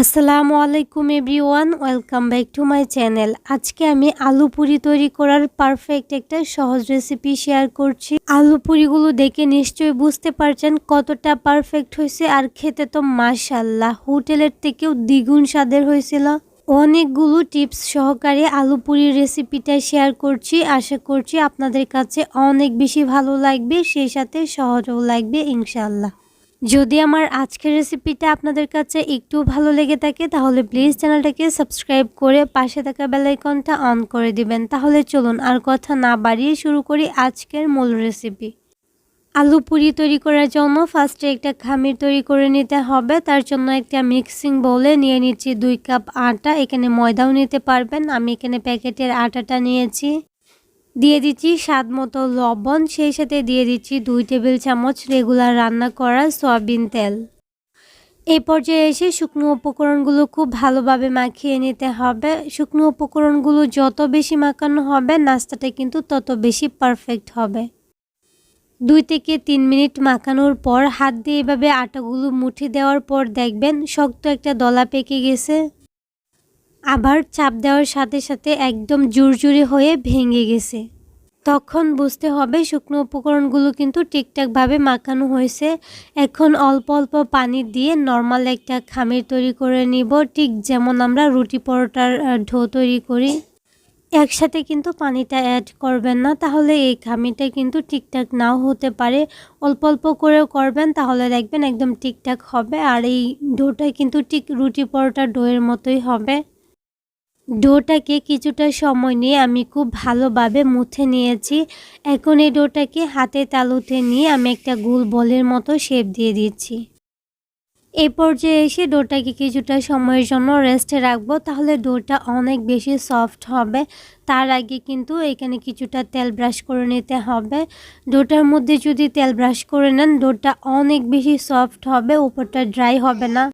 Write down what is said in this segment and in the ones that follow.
আসসালামু আলাইকুম everyone, welcome back to my channel. আজকে আমি আলু পুরি তৈরি করার পারফেক্ট একটা সহজ রেসিপি শেয়ার করছি। আলু পুরিগুলো দেখে নিশ্চয়ই বুঝতে পারছেন কতটা পারফেক্ট হয়েছে আর খেতে তো মাশাল্লাহ হোটেলের থেকেও দ্বিগুণ স্বাদের হয়েছিল। অনেকগুলো টিপস সহকারে আলু পুরির রেসিপিটা শেয়ার করছি। আশা করছি আপনাদের কাছে অনেক বেশি ভালো লাগবে, সেই সাথে সহজও লাগবে ইনশাল্লাহ যদি আমার আজকের রেসিপিটা আপনাদের কাছে একটু ভালো লেগে থাকে, তাহলে প্লিজ চ্যানেলটাকে সাবস্ক্রাইব করে পাশে থাকা বেলাইকনটা অন করে দিবেন। তাহলে চলুন আর কথা না বাড়িয়ে শুরু করি আজকের মূল রেসিপি আলু পুরি তৈরি করার জন্য ফার্স্টে একটা খামির তৈরি করে নিতে হবে। তার জন্য একটা মিক্সিং বলে নিয়ে নিচ্ছি দুই কাপ আটা। এখানে ময়দাও নিতে পারবেন। আমি এখানে প্যাকেটের আটাটা নিয়েছি। দিয়ে দিচ্ছি স্বাদ মতো লবণ, সেই সাথে দিয়ে দিচ্ছি দুই টেবিল চামচ রেগুলার রান্না করা সয়াবিন তেল। এই পর্যায়ে এসে শুকনো উপকরণগুলো খুব ভালোভাবে মাখিয়ে নিতে হবে। শুকনো উপকরণগুলো যত বেশি মাখানো হবে, নাস্তাটা কিন্তু তত বেশি পারফেক্ট হবে। দুই থেকে তিন মিনিট মাখানোর পর হাত দিয়ে এভাবে আটাগুলো মুঠি দেওয়ার পর দেখবেন শক্ত একটা দলা পেকে গেছে। আবার চাপ দেওয়ার সাথে সাথে একদম জুরজুরি হয়ে ভেঙে গেছে। তখন বুঝতে হবে শুকনো উপকরণগুলো কিন্তু ঠিকঠাকভাবে মাখানো হয়েছে। এখন অল্প অল্প পানি দিয়ে নর্মাল একটা খামির তৈরি করে নিব। ঠিক যেমন আমরা রুটি পরোটার ঢো তৈরি করি। একসাথে কিন্তু পানিটা অ্যাড করবেন না, তাহলে এই খামিটা কিন্তু ঠিকঠাক নাও হতে পারে। অল্প অল্প করেও করবেন, তাহলে দেখবেন একদম ঠিকঠাক হবে। আর এই ডোটা কিন্তু ঠিক রুটি পরোটার ডোয়ের মতোই হবে। ডোটাকে কিছুটা সময় নিয়ে আমি খুব ভালোভাবে মুছে নিয়েছি। এখন এই ডোটাকে হাতে তালুতে নিয়ে আমি একটা গোল বলের মতো শেপ দিয়ে দিচ্ছি। এই পর্যায়ে এসে ডোটাকে কিছুটা সময়ের জন্য রেস্টে রাখব, তাহলে ডোটা অনেক বেশি সফট হবে। তার আগে কিন্তু এখানে কিছুটা তেল ব্রাশ করে নিতে হবে। ডোটার মধ্যে যদি তেল ব্রাশ করে নেন, ডোটা অনেক বেশি সফট হবে, উপরটা ড্রাই হবে না।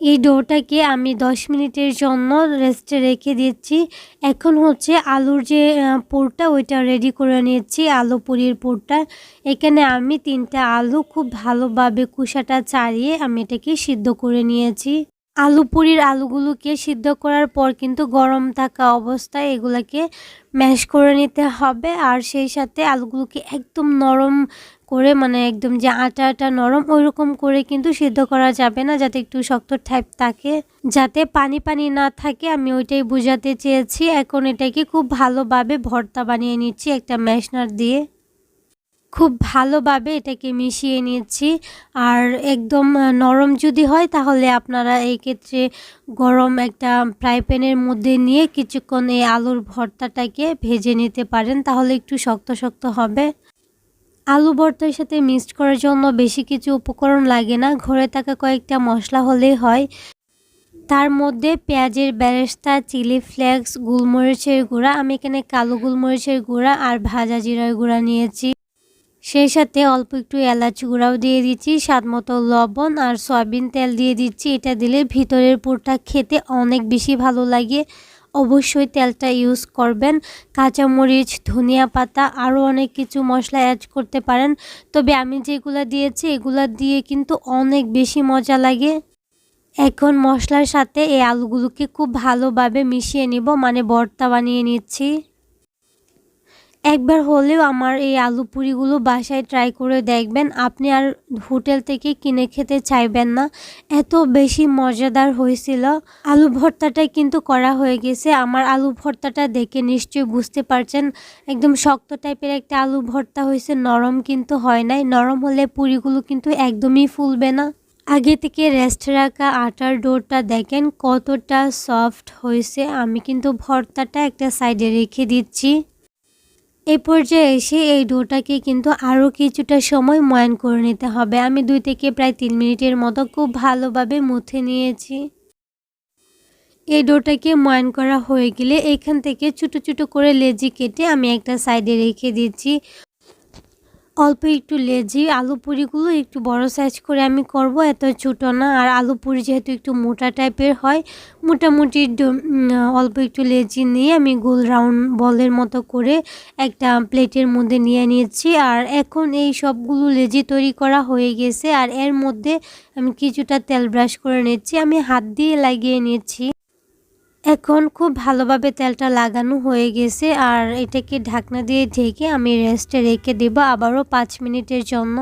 এই ডোটাকে আমি 10 মিনিটের জন্য রেস্টে রেখে দিচ্ছি। এখন হচ্ছে আলুর যে পোরটা ওইটা রেডি করে নিয়েছি, আলু পুরির পোরটা এখানে আমি তিনটা আলু খুব ভালোভাবে কুসাটা চাড়িয়ে আমি এটাকে সিদ্ধ করে নিয়েছি। আলু পুরির আলুগুলোকে সিদ্ধ করার পর কিন্তু গরম থাকা অবস্থায় এগুলাকে ম্যাশ করে নিতে হবে। আর সেই সাথে আলুগুলোকে একদম নরম করে মানে একদম যে আটা আটা নরম ওই রকম করে কিন্তু সিদ্ধ করা যাবে না, যাতে একটু শক্ত টাইপ থাকে। যাতে পানি পানি না থাকে, আমি ওইটাই বোঝাতে চেয়েছি। এখন এটাকে খুব ভালোভাবে ভর্তা বানিয়ে নিচ্ছি একটা ম্যাশনার দিয়ে। খুব ভালোভাবে এটাকে মিশিয়ে নিচ্ছি আর একদম নরম যদি হয় তাহলে আপনারা এই ক্ষেত্রে গরম একটা ফ্রাই প্যানের মধ্যে নিয়ে কিছুক্ষণ এই আলুর ভর্তাটাকে ভেজে নিতে পারেন, তাহলে একটু শক্ত শক্ত হবে। আলু ভর্তার সাথে মিক্সড করার জন্য বেশি কিছু উপকরণ লাগে না, ঘরে থাকা কয়েকটা মশলা হলেই হয়। তার মধ্যে পেঁয়াজের ব্যারেস্তা চিলি ফ্লেক্স, গোলমরিচের গুঁড়া, আমি এখানে কালো গোলমরিচের গুঁড়া আর ভাজা জিরার গুঁড়া নিয়েছি। সেই সাথে অল্প একটু এলাচ গুঁড়াও দিয়ে দিচ্ছি, স্বাদ মতো লবণ আর সয়াবিন তেল দিয়ে দিচ্ছি। এটা দিলে ভিতরের পুরটা খেতে অনেক বেশি ভালো লাগে। অবশ্যই তেলটা ইউজ করবেন। কাঁচামরিচ, ধনিয়া পাতা, আরও অনেক কিছু মশলা অ্যাড করতে পারেন। তবে আমি যেগুলো দিয়েছি, এগুলো দিয়ে কিন্তু অনেক বেশি মজা লাগে। এখন মশলার সাথে এই আলুগুলোকে খুব ভালোভাবে মিশিয়ে নিব মানে ভর্তা বানিয়ে নিচ্ছি। একবার হলেও আমার এই আলু পুরিগুলো বাসায় ট্রাই করে দেখবেন। আপনি আর হোটেল থেকে কিনে খেতে চাইবেন না। এত বেশি মজাদার হয়েছিল। আলু ভর্তাটাই কিন্তু করা হয়ে গেছে। আমার আলু ভর্তাটা দেখে নিশ্চয়ই বুঝতে পারছেন। একদম শক্ত টাইপের একটা আলু ভর্তা হয়েছে। নরম কিন্তু হয় নাই। নরম হলে পুরিগুলো কিন্তু একদমই ফুলবে না। আগে থেকে রেস্ট রাখা আটার ডোরটা দেখেন কতটা সফট হয়েছে। আমি কিন্তু ভর্তাটা একটা সাইডে রেখে দিচ্ছি। এ পর্যায়ে এসে এই ডোটাকে কিন্তু আরও কিছুটা সময় ময়ান করে নিতে হবে। আমি দুই থেকে প্রায় তিন মিনিটের মতো খুব ভালোভাবে মুথে নিয়েছি। এই ডোটাকে ময়ান করা হয়ে গেলে এখান থেকে ছোটো ছোটো করে লেজি কেটে আমি একটা সাইডে রেখে দিচ্ছি। অল্প একটু লেজি আলু পুরিগুলো একটু বড় সাইজ করে আমি করব, এত ছোটো না। আর আলু পুরি যেহেতু একটু মোটা টাইপের হয়, মোটামুটি অল্প একটু লেজি নিয়ে আমি গোল রাউন্ড বলের মতো করে একটা প্লেটের মধ্যে নিয়ে নিয়েছি। আর এখন এই সবগুলো লেজি তৈরি করা হয়ে গেছে। আর এর মধ্যে আমি কিছুটা তেল ব্রাশ করে নিচ্ছি। আমি হাত দিয়ে লাগিয়ে নিচ্ছি। এখন খুব ভালোভাবে তেলটা লাগানো হয়ে গেছে, আর এটাকে ঢাকনা দিয়ে ঢেকে আমি রেস্টে রেখে দেব আবারও পাঁচ মিনিটের জন্য।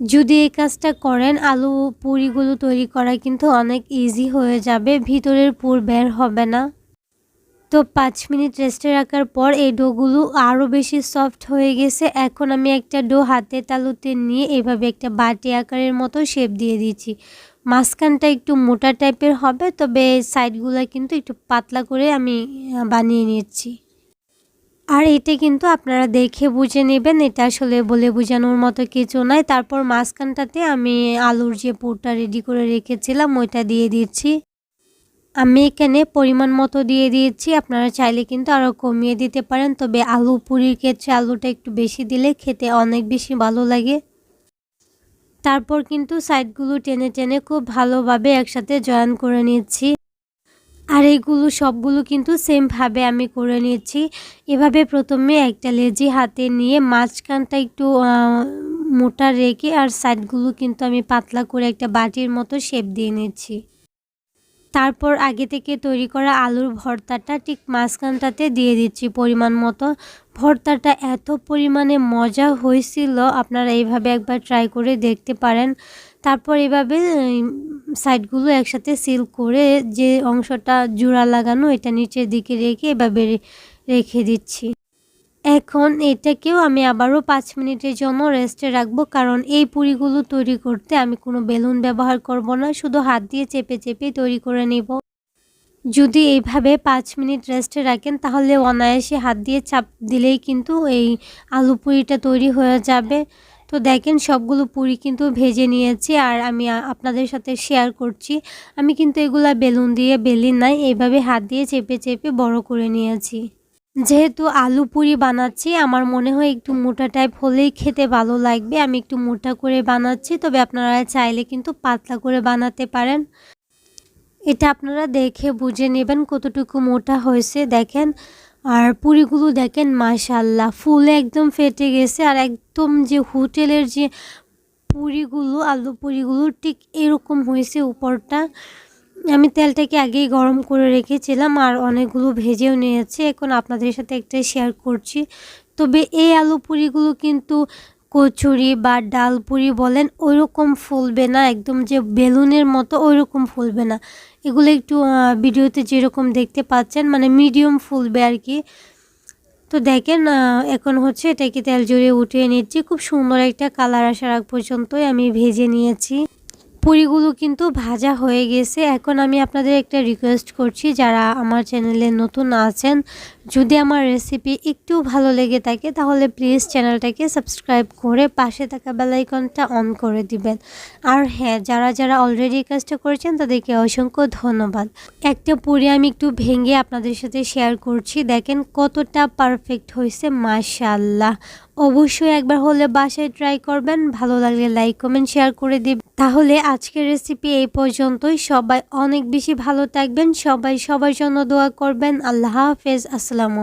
যদি এই কাজটা করেন, আলু পুরিগুলো তৈরি করা কিন্তু অনেক ইজি হয়ে যাবে, ভিতরের পুর বের হবে না। তো পাঁচ মিনিট রেস্টে রাখার পর এই ডোগুলো আরও বেশি সফট হয়ে গেছে। এখন আমি একটা ডো হাতে তালুতে নিয়ে এভাবে একটা বাটি আকারের মতো শেপ দিয়ে দিচ্ছি মাঝখানটা একটু মোটা টাইপের হবে, তবে সাইডগুলো কিন্তু একটু পাতলা করে আমি বানিয়ে নিচ্ছি আর এটা কিন্তু আপনারা দেখে বুঝে নেবেন, এটা আসলে বলে বোঝানোর মতো কিছু নয় তারপর মাঝখানটাতে আমি আলুর যে পুরটা রেডি করে রেখেছিলাম, ওইটা দিয়ে দিচ্ছি। আমি এখানে পরিমাণ মতো দিয়ে দিয়েছি। আপনারা চাইলে কিন্তু আরও কমিয়ে দিতে পারেন। তবে আলু পুরির ক্ষেত্রে আলুটা একটু বেশি দিলে খেতে অনেক বেশি ভালো লাগে। তারপর কিন্তু সাইডগুলো টেনে টেনে খুব ভালোভাবে একসাথে জয়েন করে নিচ্ছি। আর এইগুলো সবগুলো কিন্তু সেমভাবে আমি করে নিচ্ছি। এভাবে প্রথমে একটা লেজি হাতে নিয়ে মাঝখানটা একটু মোটা রেখে আর সাইডগুলো কিন্তু আমি পাতলা করে একটা বাটির মতো শেপ দিয়ে নিচ্ছি। তারপর আগে থেকে তৈরি করা আলুর ভর্তাটা ঠিক মাঝখানটাতে দিয়ে দিচ্ছি পরিমাণ মতো। ভর্তাটা এত পরিমাণে মজা হয়েছিল, আপনারা এইভাবে একবার ট্রাই করে দেখতে পারেন। তারপর এভাবে সাইডগুলো একসাথে সিল করে যে অংশটা জোড়া লাগানো, এটা নিচের দিকে রেখে এভাবে রেখে দিচ্ছি। এখন এটাকেও আমি আবারও পাঁচ মিনিটের জন্য রেস্টে রাখব, কারণ এই পুরিগুলো তৈরি করতে আমি কোনো বেলুন ব্যবহার করব না, শুধু হাত দিয়ে চেপে চেপে তৈরি করে নিব। যদি এইভাবে পাঁচ মিনিট রেস্টে রাখেন, তাহলে অনায়াসে হাত দিয়ে চাপ দিলেই কিন্তু এই আলু পুরিটা তৈরি হয়ে যাবে। তো দেখেন, সবগুলো পুরি কিন্তু ভেজে নিয়েছি আর আমি আপনাদের সাথে শেয়ার করছি। আমি কিন্তু এগুলা বেলুন দিয়ে বেলি নাই, এইভাবে হাত দিয়ে চেপে চেপে বড় করে নিয়েছি। যেহেতু আলু পুরি বানাচ্ছি, আমার মনে হয় একটু মোটা টাইপ হলেই খেতে ভালো লাগবে। আমি একটু মোটা করে বানাচ্ছি, তবে আপনারা চাইলে কিন্তু পাতলা করে বানাতে পারেন। এটা আপনারা দেখে বুঝে নেবেন কতটুকু মোটা হয়েছে, দেখেন। আর পুরিগুলো দেখেন মাশাল্লাহ ফুলে একদম ফেটে গেছে। আর একদম যে হোটেলের যে পুরিগুলো, আলু পুরিগুলো, ঠিক এরকম হয়েছে উপরটা। আমি তেলটাকে আগেই গরম করে রেখেছিলাম আর অনেকগুলো ভেজেও নিয়েছি। এখন আপনাদের সাথে একটা শেয়ার করছি। তবে এই আলু পুরিগুলো কিন্তু কচুরি বা ডাল পুরি বলেন ওই রকম ফুলবে না, একদম যে বেলুনের মতো ওই রকম ফুলবে না। এগুলো একটু ভিডিওতে যেরকম দেখতে পাচ্ছেন মানে মিডিয়াম ফুলবে আর কি। তো দেখেন এখন হচ্ছে এটাকে তেল জড়িয়ে উঠিয়ে নিচ্ছি। খুব সুন্দর একটা কালার আসার আগ পর্যন্তই আমি ভেজে নিয়েছি। পুরিগুলো কিন্তু ভাজা হয়ে গেছে। এখন আমি আপনাদের একটা রিকোয়েস্ট করছি, যারা আমার চ্যানেলে নতুন আছেন, যদি আমার রেসিপি একটু ভালো লেগে থাকে, তাহলে প্লিজ চ্যানেলটাকে সাবস্ক্রাইব করে পাশে থাকা বেলাইকনটা অন করে দিবেন। আর হ্যাঁ যারা যারা অলরেডি কাজটা করেছেন, তাদেরকে অসংখ্য ধন্যবাদ। একটা পুরি আমি একটু ভেঙে আপনাদের সাথে শেয়ার করছি। দেখেন কতটা পারফেক্ট হয়েছে মাশাল্লাহ অবশ্যই একবার হলে বাসায় ট্রাই করবেন। ভালো লাগলে লাইক কমেন্ট শেয়ার করে দিবেন। তাহলে আজকের রেসিপি এই পর্যন্তই। সবাই অনেক বেশি ভালো থাকবেন। সবাই সবার জন্য দোয়া করবেন। আল্লাহ হাফেজ। আসসালামু